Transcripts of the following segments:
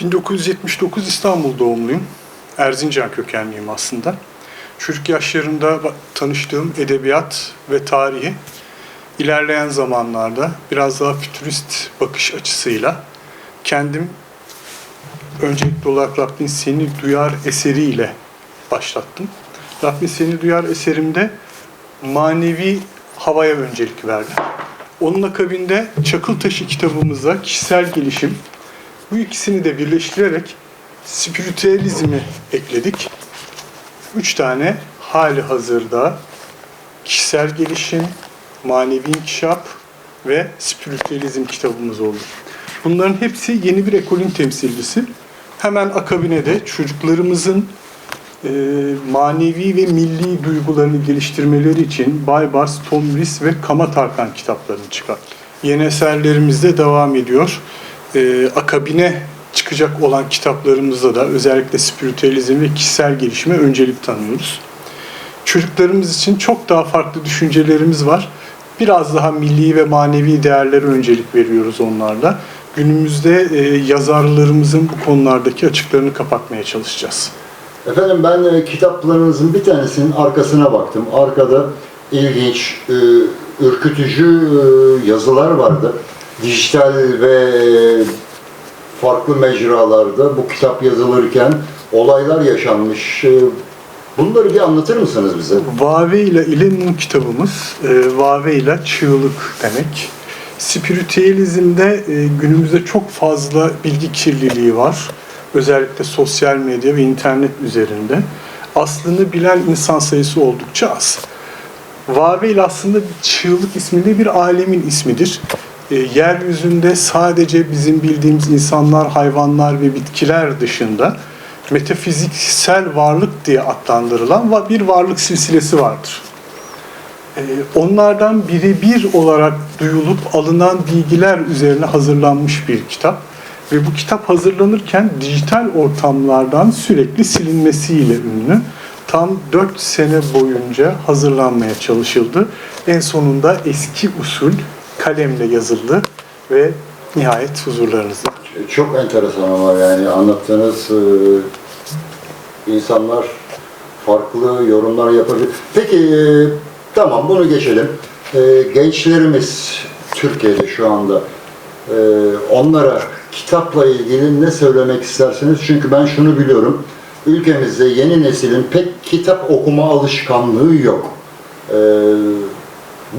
1979 İstanbul doğumluyum. Erzincan kökenliyim aslında. Çocuk yaşlarında tanıştığım edebiyat ve tarihi ilerleyen zamanlarda biraz daha fütürist bakış açısıyla kendim öncelikli olarak Rabbin Seni Duyar eseriyle başlattım. Rabbin Seni Duyar eserimde manevi havaya öncelik verdim. Onun akabinde Çakıltaşı kitabımıza kişisel gelişim, bu ikisini de birleştirerek spiritüalizmi ekledik. Üç tane hali hazırda kişisel gelişim, manevi inkişaf ve spiritüalizm kitabımız oldu. Bunların hepsi yeni bir ekolün temsilcisi. Hemen akabine de çocuklarımızın e, manevi ve milli duygularını geliştirmeleri için Baybars, Tom Ries ve Kama Tarkan kitaplarını çıkarttı. Yeni eserlerimiz de devam ediyor. E, akabine çıkacak olan kitaplarımızda da özellikle spiritüalizm ve kişisel gelişime öncelik tanıyoruz. Çocuklarımız için çok daha farklı düşüncelerimiz var. Biraz daha milli ve manevi değerlere öncelik veriyoruz onlarla. Günümüzde e, yazarlarımızın bu konulardaki açıklarını kapatmaya çalışacağız. Efendim ben e, kitaplarınızın bir tanesinin arkasına baktım. Arkada ilginç, e, ürkütücü e, yazılar vardı. Dijital ve e, farklı mecralarda bu kitap yazılırken olaylar yaşanmış. E, bunları bir anlatır mısınız bize? Vave ile İlenin kitabımız, e, Vave ile çığlık demek. Spiritüalizmde e, günümüzde çok fazla bilgi kirliliği var. Özellikle sosyal medya ve internet üzerinde. Aslını bilen insan sayısı oldukça az. Vavel aslında çığlık isminde bir alemin ismidir. E, yeryüzünde sadece bizim bildiğimiz insanlar, hayvanlar ve bitkiler dışında metafiziksel varlık diye adlandırılan bir varlık silsilesi vardır. E, onlardan birebir olarak duyulup alınan bilgiler üzerine hazırlanmış bir kitap. Ve bu kitap hazırlanırken dijital ortamlardan sürekli silinmesiyle ünlü. Tam 4 sene boyunca hazırlanmaya çalışıldı. En sonunda eski usul kalemle yazıldı ve nihayet huzurlarınızda. Çok enteresan ama yani anlattığınız e, insanlar farklı yorumlar yapabilir. Peki e, tamam bunu geçelim. E, gençlerimiz Türkiye'de şu anda onlara kitapla ilgili ne söylemek istersiniz? Çünkü ben şunu biliyorum. Ülkemizde yeni neslin pek kitap okuma alışkanlığı yok. E,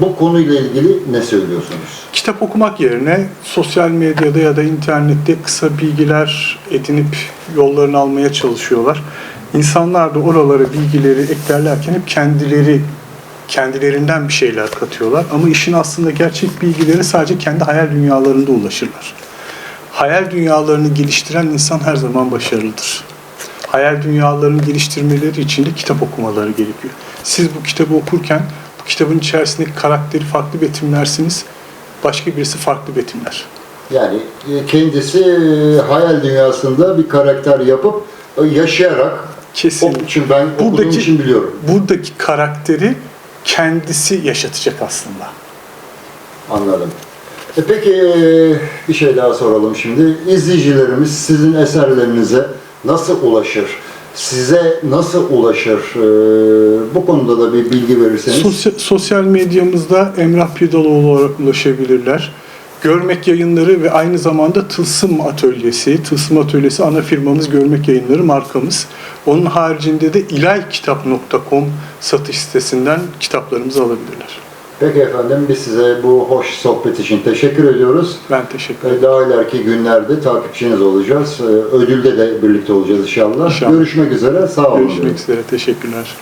bu konuyla ilgili ne söylüyorsunuz? Kitap okumak yerine sosyal medyada ya da internette kısa bilgiler edinip yollarını almaya çalışıyorlar. İnsanlar da oralara bilgileri eklerlerken hep kendileri kendilerinden bir şeyler katıyorlar. Ama işin aslında gerçek bilgileri sadece kendi hayal dünyalarında ulaşırlar. Hayal dünyalarını geliştiren insan her zaman başarılıdır. Hayal dünyalarını geliştirmeleri için de kitap okumaları gerekiyor. Siz bu kitabı okurken kitabın içerisindeki karakteri farklı betimlersiniz. Başka birisi farklı betimler. Yani e, kendisi e, hayal dünyasında bir karakter yapıp e, yaşayarak Kesin. o için ben Buradaki- için biliyorum. Buradaki karakteri kendisi yaşatacak aslında. Anladım. E peki bir şey daha soralım şimdi. İzleyicilerimiz sizin eserlerinize nasıl ulaşır? Size nasıl ulaşır? E, bu konuda da bir bilgi verirseniz. Sosyal, sosyal medyamızda Emrah Pidaloğlu olarak ulaşabilirler. Görmek Yayınları ve aynı zamanda Tılsım Atölyesi, Tılsım Atölyesi ana firmamız Görmek Yayınları markamız. Onun haricinde de ilaykitap.com satış sitesinden kitaplarımızı alabilirler. Peki efendim biz size bu hoş sohbet için teşekkür ediyoruz. Ben teşekkür ederim. Daha ileriki günlerde takipçiniz olacağız. E, Ödülde de birlikte olacağız inşallah. İnşallah. Görüşmek üzere. Sağ olun. Görüşmek üzere. Teşekkürler.